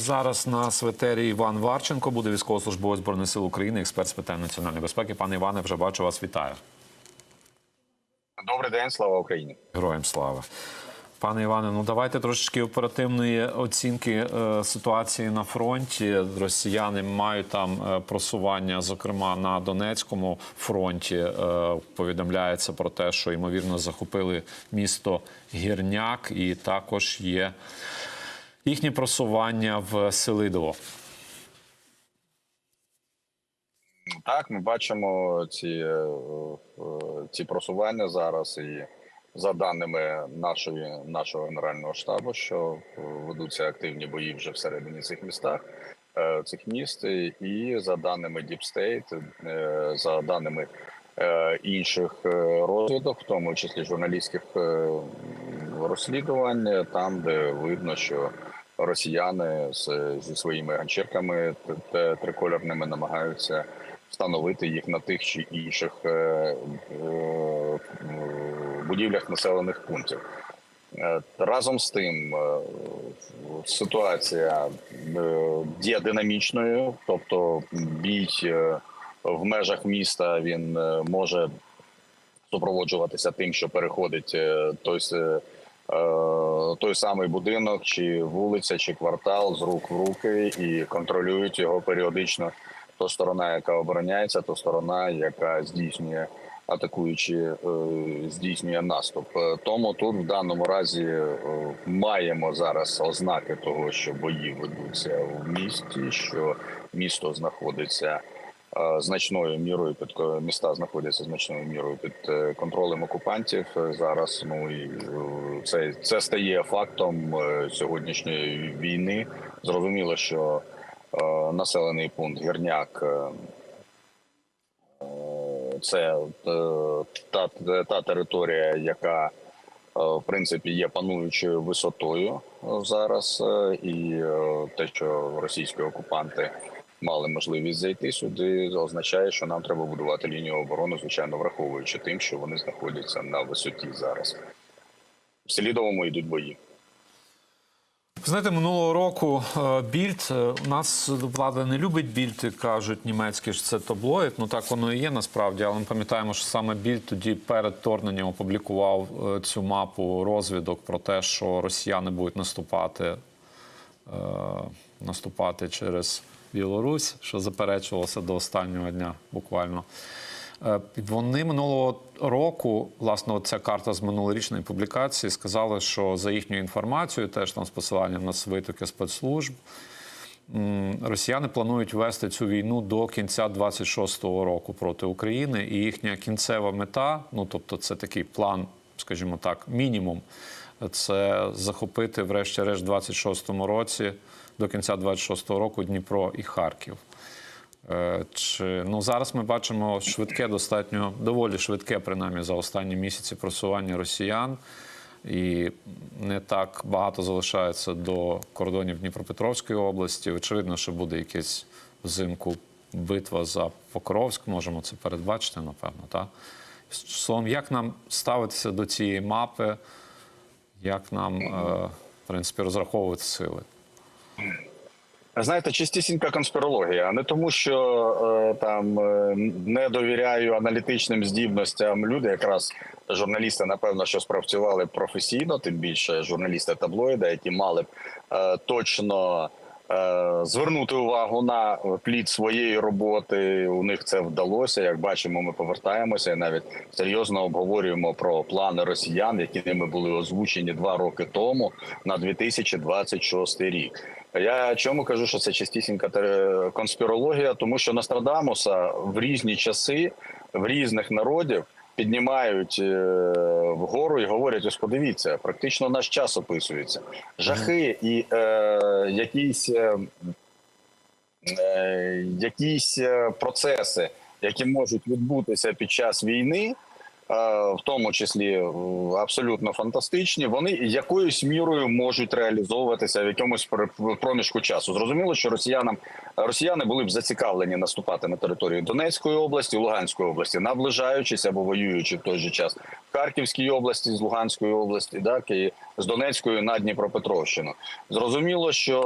Зараз на светері Іван Варченко буде військовослужбовець Збройних сил України, експерт з питань національної безпеки. Пане Іване, вже бачу вас. Вітаю. Добрий день, слава Україні. Героям слава. Пане Іване, ну давайте трошечки оперативної оцінки е, ситуації на фронті. Росіяни мають там е, просування, зокрема на Донецькому фронті. Е, повідомляється про те, що ймовірно захопили місто Гірняк, і також є їхнє просування в Селидово. Так, ми бачимо ці, е, е, ці просування зараз, і за даними нашої нашого генерального штабу, що ведуться активні бої вже всередині цих містах. е, Цих міст, і за даними е, за даними інших розвідок, в тому числі журналістських розслідувань, там де видно, що росіяни з, зі своїми ганчірками трикольорними намагаються встановити їх на тих чи інших е, е, будівлях населених пунктів. Е, Разом з тим ситуація є динамічною, тобто бій в межах міста він може супроводжуватися тим, що переходить е, е, той самий будинок, чи вулиця, чи квартал з рук в руки, і контролюють його періодично. То сторона, яка обороняється, то сторона, яка здійснює атакуючи, е, здійснює наступ. Е, Тому тут в даному разі маємо зараз ознаки того, що бої ведуться в місті, що місто знаходиться значною мірою під міста знаходяться значною мірою під е, контролем окупантів е, зараз. Ну і е, це, це стає фактом е, сьогоднішньої війни. Зрозуміло, що е, населений пункт Гірняк. е, це е, та, та територія, яка е, в принципі є пануючою висотою е, зараз, е, і е, те, що російські окупанти мали можливість зайти сюди, означає, що нам треба будувати лінію оборони, звичайно, враховуючи тим, що вони знаходяться на висоті зараз. В Селідовому йдуть бої. Знаєте, минулого року е, Більд е, нас влада не любить Більд, кажуть німецькі ж це таблоїд. Ну так воно і є насправді. Але ми пам'ятаємо, що саме Більд тоді перед вторгненням опублікував е, цю мапу розвідок про те, що росіяни будуть наступати, наступати через Білорусь, що заперечувалося до останнього дня буквально. Е, Вони минулого року, власне, ця карта з минулорічної публікації, сказали, що за їхньою інформацією, теж там з посиланням на свитоки спецслужб, росіяни планують вести цю війну до кінця 26-го року проти України. І їхня кінцева мета, ну тобто, це такий план, скажімо так, мінімум, це захопити, врешті-решт, в 26-му році до кінця 26-го року Дніпро і Харків. Е, Чи ну зараз ми бачимо швидке, достатньо доволі швидке, принаймні за останні місяці просування росіян, і не так багато залишається до кордонів Дніпропетровської області. Очевидно, що буде якась взимку битва за Покровськ. Можемо це передбачити, напевно. Так? Словом, як нам ставитися до цієї мапи, як нам е, в принципі розраховувати сили? Знаєте, чистісінька конспірологія, не тому, що е, там е, не довіряю аналітичним здібностям люди, якраз журналісти, напевно, що спрацювали професійно, тим більше журналісти таблоїда, які мали б точно звернути увагу на плід своєї роботи. У них це вдалося. Як бачимо, ми повертаємося і навіть серйозно обговорюємо про плани росіян, які ними були озвучені два роки тому на 2026 рік. Я чому кажу, що це частісінька те- конспірологія, тому що Нострадамуса в різні часи в різних народів піднімають е, вгору і говорять: ось подивіться, практично наш час описується. Жахи і е, якісь, е, е, якісь е, процеси, які можуть відбутися під час війни. в тому числі абсолютно фантастичні, вони якоюсь мірою можуть реалізовуватися в якомусь пр- проміжку часу. Зрозуміло, що росіянам росіяни були б зацікавлені наступати на територію Донецької області, Луганської області, наближаючись або воюючи в той же час в Харківській області, з Луганської області, так і з Донецької на Дніпропетровщину. Зрозуміло, що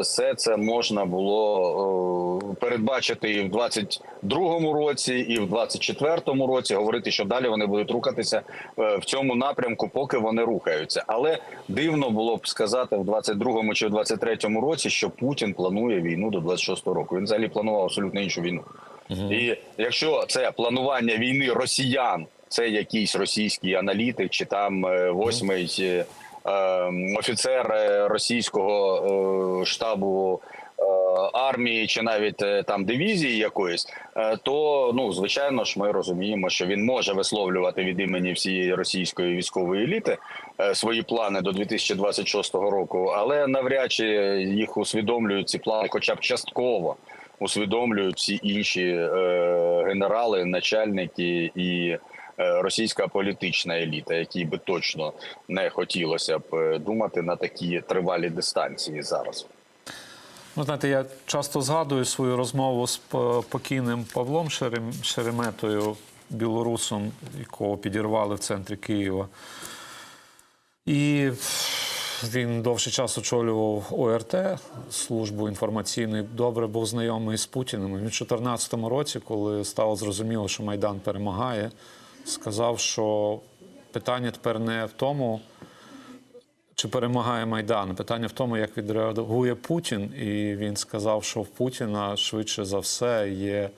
все це можна було е, передбачити і в 22-му році, і в 24-му році. Говорити, що далі вони будуть рухатися е, в цьому напрямку, поки вони рухаються. Але дивно було б сказати в 22-му чи в 23-му році, що Путін планує війну до 26-го року. Він взагалі планував абсолютно іншу війну. І якщо це планування війни росіян, це якийсь російський аналітик, чи там е, восьмий е, е, офіцер е, російського е, штабу армії, чи навіть е, там дивізії якоїсь, е, то ну звичайно ж ми розуміємо, що він може висловлювати від імені всієї російської військової еліти е, свої плани до 2026 року, але навряд чи їх усвідомлюють ці плани, хоча б частково усвідомлюють всі інші е, генерали, начальники і російська політична еліта, якій би точно не хотілося б думати на такі тривалі дистанції зараз. Ну, знаєте, я часто згадую свою розмову з покійним Павлом Шереметою, білорусом, якого підірвали в центрі Києва. І він довший час очолював ОРТ, службу інформаційну, добре був знайомий з Путіним. Він в 2014 році, коли стало зрозуміло, що Майдан перемагає, сказав, що питання тепер не в тому, чи перемагає Майдан. Питання в тому, як відреагує Путін. І він сказав, що в Путіна швидше за все є,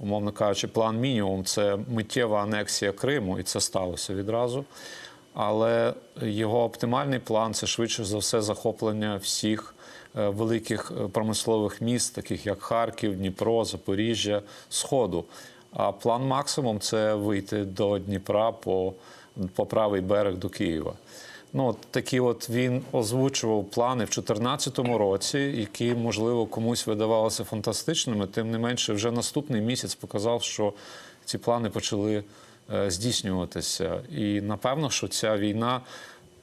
умовно кажучи, план мінімум це миттєва анексія Криму, і це сталося відразу. Але його оптимальний план це швидше за все захоплення всіх е, великих е, промислових міст, таких як Харків, Дніпро, Запоріжжя, Сходу. А план максимум це вийти до Дніпра по, по правий берег до Києва. Ну, от такі от він озвучував плани в 2014 році, які, можливо, комусь видавалися фантастичними. Тим не менше, вже наступний місяць показав, що ці плани почали е, здійснюватися. І напевно, що ця війна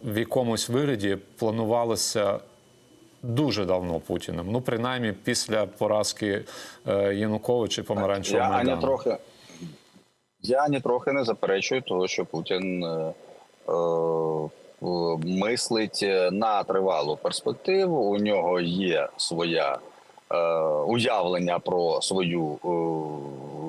в якомусь вигляді планувалася дуже давно Путіним. Ну, принаймні, після поразки е, Януковича і помаранчевого Я ані трохи, я ані трохи не заперечую того, що Путін е, е, мислить на тривалу перспективу. У нього є своя е, уявлення про свою е,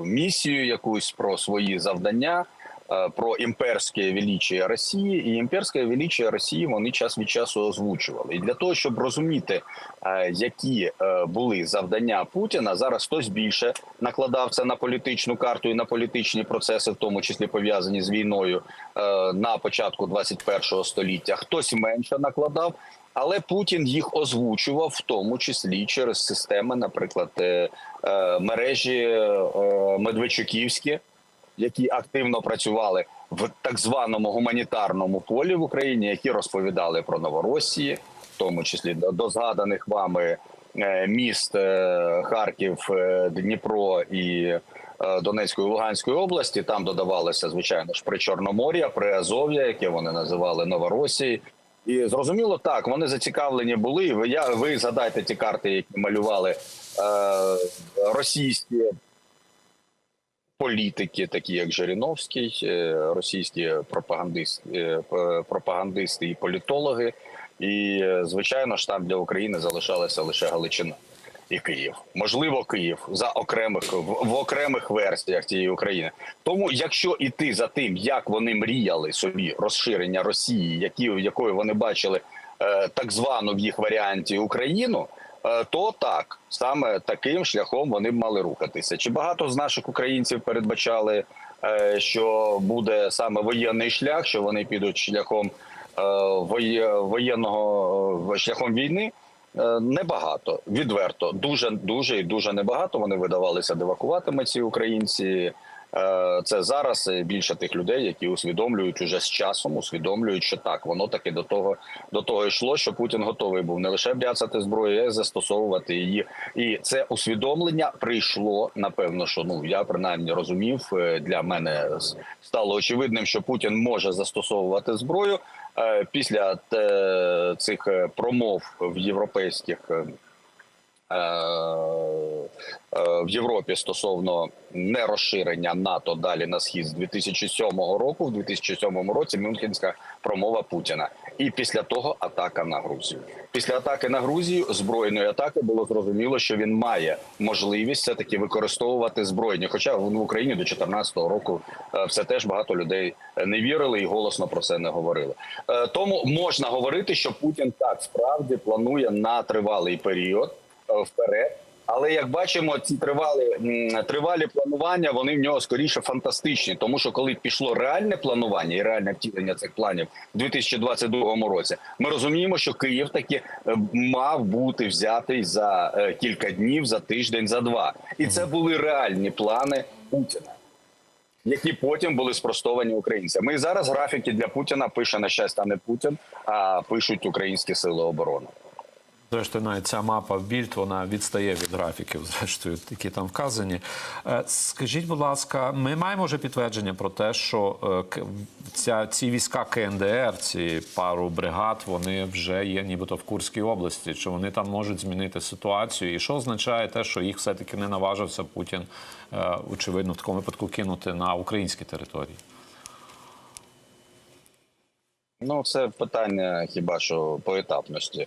місію, якусь про свої завдання. Е, Про імперське величие Росії і імперське величие Росії вони час від часу озвучували. І для того, щоб розуміти, е, які е, були завдання Путіна, зараз хтось більше накладав це на політичну карту і на політичні процеси, в тому числі пов'язані з війною на початку 21 століття. Хтось менше накладав. Але Путін їх озвучував, в тому числі через системи, наприклад, мережі Медведчуківські, які активно працювали в так званому гуманітарному полі в Україні, які розповідали про Новоросії, в тому числі до, згаданих вами е, міст е, Харків, е, Дніпро і Донецької Луганської області. Там додавалося звичайно ж Причорномор'я, Приазов'я, яке вони називали Новоросії. І зрозуміло, так вони зацікавлені були. Ви я ви згадайте ті карти, які малювали е, російські політики, такі як Жириновський, е, російські пропагандисти, е, пропагандисти і політологи. І е, звичайно ж там для України залишалася лише Галичина і Київ. Можливо, Київ за окремих в, в окремих версіях цієї України. Тому, якщо іти за тим, як вони мріяли собі розширення Росії, які якою вони бачили так звану в їх варіанті Україну. Е, То так саме таким шляхом вони б мали рухатися. Чи багато з наших українців передбачали, е, що буде саме воєнний шлях, що вони підуть шляхом е, воєнного шляхом війни? Небагато, відверто, дуже дуже і дуже небагато. Вони видавалися девакуватиме ці українці, Це зараз е, більше тих людей, які усвідомлюють уже з часом, усвідомлюють, що так воно таки до того до того йшло, що Путін готовий був не лише бряцати зброю, а й застосовувати її. І це усвідомлення прийшло. Напевно, що ну я принаймні розумів. е, Для мене стало очевидним, що Путін може застосовувати зброю Е, після е, цих е, промов в європейських. Е, в Європі стосовно нерозширення НАТО далі на схід з 2007 року. В 2007 році Мюнхенська промова Путіна, і після того атака на Грузію. Після атаки на Грузію збройної атаки було зрозуміло, що він має можливість все таки використовувати збройні. Хоча в Україні до 2014 року е, все теж багато людей не вірили і голосно про це не говорили. Е, Тому можна говорити, що Путін так справді планує на тривалий період вперед. Але як бачимо, ці тривалі тривалі планування вони в нього скоріше фантастичні, тому що коли пішло реальне планування і реальне втілення цих планів у 2022 році, ми розуміємо, що Київ таки е, мав бути взятий за е, кілька днів, за тиждень, за два, і це були реальні плани Путіна. Які потім були спростовані українцями. І зараз графіки для Путіна пише на щастя не Путін, а пишуть українські сили оборони. Зрештою, навіть ця мапа в більд вона відстає від графіків, зрештою, які там вказані. Е, Скажіть, будь ласка, ми маємо вже підтвердження про те, що е, ця, ці війська КНДР, ці пару бригад, вони вже є нібито в Курській області. Чи вони там можуть змінити ситуацію? І що означає те, що їх все-таки не наважився Путін, е, очевидно, в такому випадку кинути на українські території? Ну, це питання хіба що поетапності.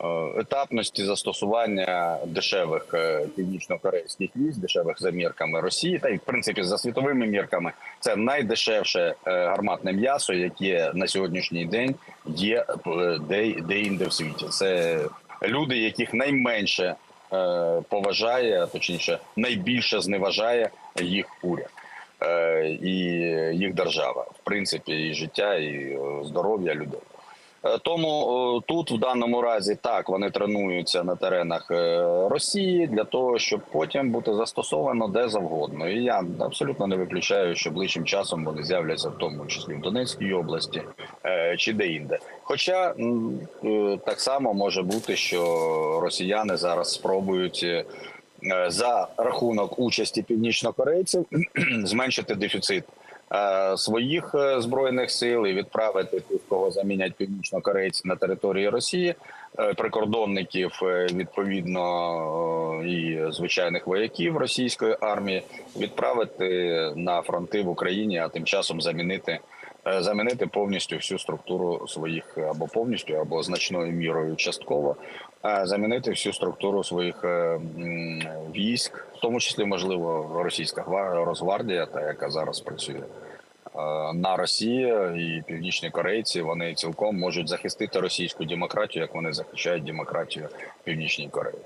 Е, Етапності застосування дешевих е, північно-корейських військ, дешевих за мірками Росії, та й в принципі за світовими мірками, це найдешевше е, гарматне м'ясо, яке на сьогоднішній день є е, де, де інде в світі. Це люди, яких найменше поважає, точніше, найбільше зневажає їх уряд і їх держава, в принципі, і життя, і здоров'я людей. Е, Тому тут в даному разі так вони тренуються на теренах е, Росії для того, щоб потім бути застосовано де завгодно. І я абсолютно не виключаю, що ближчим часом вони з'являться в тому числі в Донецькій області е, чи де-інде. Хоча е, так само може бути, що росіяни зараз спробують. За рахунок участі північнокорейців зменшити дефіцит своїх е, збройних сил і відправити тих, кого замінять північнокорейці на території Росії, е, прикордонників е, відповідно е, і звичайних вояків російської армії, відправити на фронти в Україні, а тим часом замінити. е, Замінити повністю всю структуру своїх або повністю, або значною мірою частково е, замінити всю структуру своїх е, військ, в тому числі можливо російська гва- Росгвардія, та яка зараз працює е, на Росії і північні корейці. Вони цілком можуть захистити російську демократію, як вони захищають демократію північній Кореї.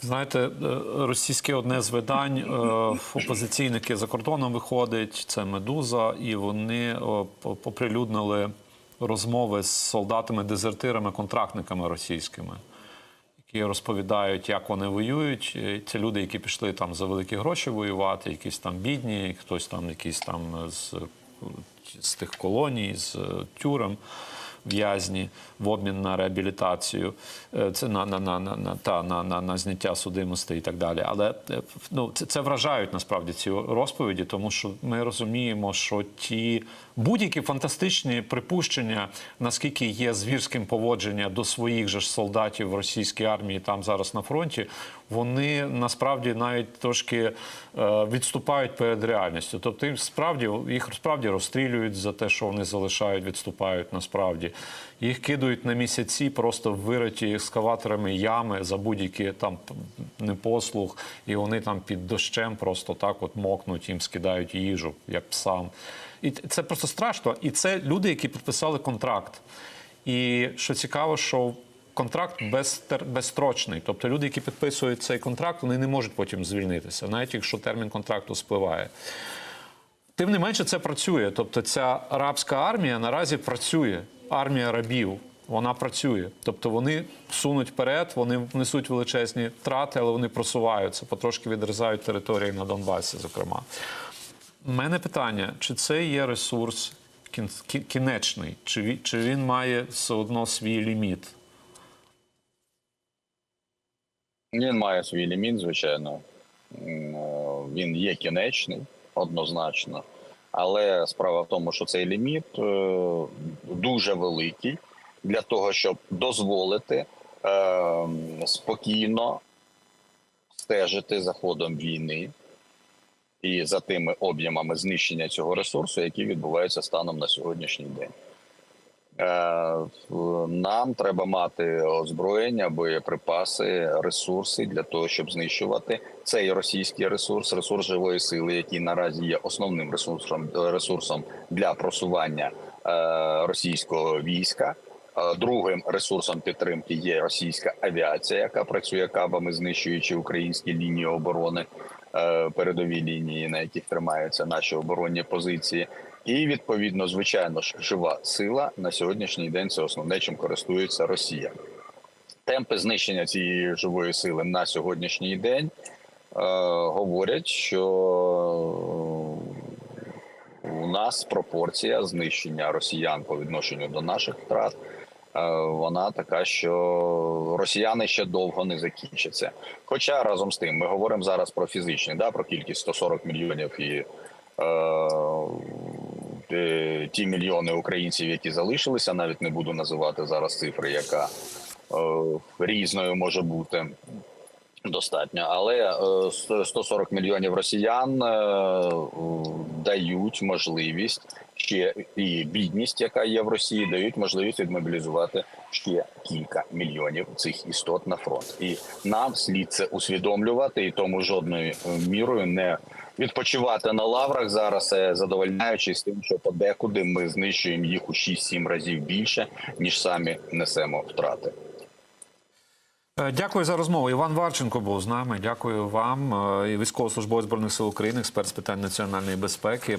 Знаєте, е, російське одне з видань е, опозиційних, за кордоном виходить, це Медуза, і вони о, по- оприлюднили розмови з солдатами-дезертирами, контрактниками російськими, які розповідають, як вони воюють. Це люди, які пішли там за великі гроші воювати, якісь там бідні, хтось там якісь там з, з тих колоній, з е, тюрем. В'язні в обмін на реабілітацію, Е, це на, на, на, на, та, на, на, на зняття судимості і так далі. Але е, ну, це, це вражають насправді ці розповіді, тому що ми розуміємо, що ті будь-які фантастичні припущення, наскільки є звірським поводження до своїх же ж солдатів в російській армії там зараз на фронті, вони насправді навіть трошки е, відступають перед реальністю. Тобто їм справді їх справді розстрілюють за те, що вони залишають, відступають насправді. Їх кидають на місяці просто вириті екскаваторами ями за будь-які там непослух, і вони там під дощем просто так от мокнуть, їм скидають їжу, як псам. І це просто страшно. І це люди, які підписали контракт. І що цікаво, що контракт безтер- безстрочний. Тобто люди, які підписують цей контракт, вони не можуть потім звільнитися, навіть якщо термін контракту спливає. Тим не менше, це працює. Тобто, ця арабська армія наразі працює. Армія рабів Вона працює, тобто вони сунуть вперед, вони несуть величезні втрати, але вони просуваються, потрошки відрізають території на Донбасі, зокрема. У мене питання: чи це є ресурс кін- кінечний, чи чи він має все одно свій ліміт? Він має свій ліміт, звичайно. Е, Він є кінечний, однозначно. Але справа в тому, що цей ліміт е, дуже великий для того, щоб дозволити е, спокійно стежити за ходом війни і за тими об'ємами знищення цього ресурсу, які відбуваються станом на сьогоднішній день. Е, Нам треба мати озброєння, боєприпаси, ресурси для того, щоб знищувати цей російський ресурс, ресурс живої сили, який наразі є основним ресурсом ресурсом для просування е, російського війська. Е, Другим ресурсом підтримки є російська авіація, яка працює кабами, знищуючи українські лінії оборони, е, передові лінії, на яких тримаються наші оборонні позиції. І відповідно, звичайно ж, жива сила на сьогоднішній день це основне, чим користується Росія. Темпи знищення цієї живої сили на сьогоднішній день е, говорять, що у нас пропорція знищення росіян по відношенню до наших втрат. Е, Вона така, що росіяни ще довго не закінчаться. Хоча разом з тим ми говоримо зараз про фізичні, да, про кількість 140 мільйонів і е, е, ті мільйони українців, які залишилися, навіть не буду називати зараз цифри, яка е, різною може бути. Достатньо, але е, 140 мільйонів росіян дають можливість ще і бідність, яка є в Росії, дають можливість відмобілізувати ще кілька мільйонів цих істот на фронт. І нам слід це усвідомлювати, і тому жодною е, мірою не відпочивати на лаврах зараз, е, задовольняючись тим, що подекуди ми знищуємо їх у 6-7 разів більше ніж самі несемо втрати. Е, Дякую за розмову. Іван Варченко був з нами. Дякую вам. Військовослужбовець збройних сил України, експерт з питань національної безпеки.